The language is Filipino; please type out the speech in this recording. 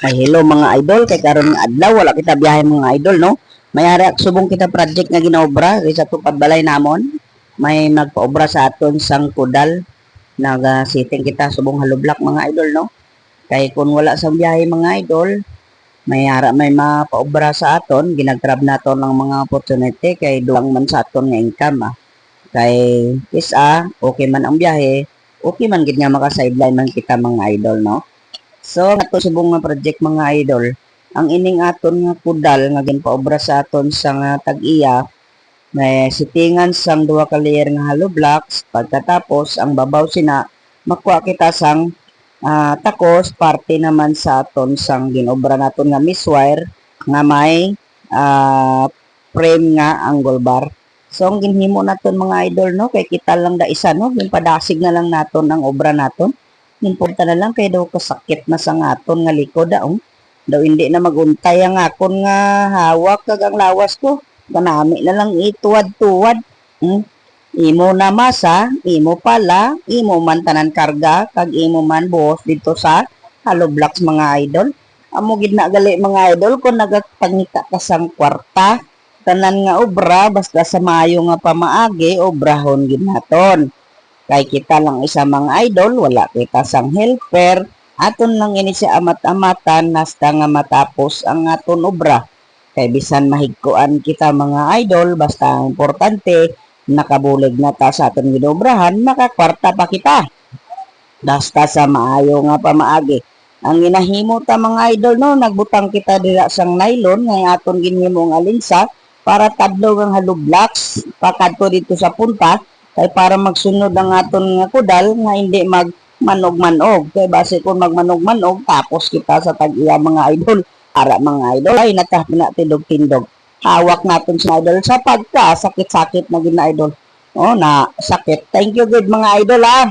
Ay hello mga idol, kay karon nga adlaw wala kita biyahe mga idol no. May ari ak subong kita project nga ginaobra kay sa tupad balay namon. May nagpaobra sa aton sang kudal. Naga-sitting kita subong halublak mga idol no. Kay kung wala sang biyahe mga idol, may ara may mapaobra sa aton, ginaggrab naton ng mga opportunity kay duwang man sa aton nga income ah. Kay isa, okay man ang biyahe, okay man gid nga maka-sideline man kita mga idol no. So, ato subong nga project mga idol, ang ining aton nga kudal nga ginpaobra sa aton sa nga tag-iya, may sitingan sang duha ka layer nga hollow blocks, pagkatapos ang babaw sina makuha kita sang ah, takos parte naman sa aton sang ginobra naton nga miswire nga may ah, frame nga angle bar. So, ang ginhimo naton mga idol, no, kay kita lang da isa, no, ginpadasig na lang naton ang obra naton. Importa na lang kay daw kasakit na sa ngaton nga likod daw. Daw hindi na maguntay ang akon nga hawak kag ang lawas ko. Kanami na lang ituwad-tuwad. Hmm? Imo na masa, imo pala, imo man tanan karga, kag imo man buhos dito sa hollow blocks mga idol. Amo gid na gali mga idol kung nagapangita ka sang kwarta, tanan nga obra basta sa maayo nga pamaagi obrahon gid naton kay kita lang isa mga idol, wala kita sang helper, aton lang ini siya amat-amatan nasta nga matapos ang aton obra. Kay bisan mahigkuan kita mga idol, basta importante, nakabulig na ta sa aton ginobrahan, makakwarta pa kita. Basta sa maayo nga pamaagi. Ang ginahimo ta mga idol no, nagbutang kita dira sang nylon nga aton ginhimo ang alinsa para tadlaw ang hollow blocks pakadto dito sa punta kay para magsunod ang aton nga kudal nga hindi mag manog-manog kay base kung magmanog-manog tapos kita sa tag-iya mga idol. Ara mga idol. Ay natah na tindog-tindog. Hawak naton sa idol sa pagka sakit-sakit na gina idol oh na sakit. Thank you good mga idol ah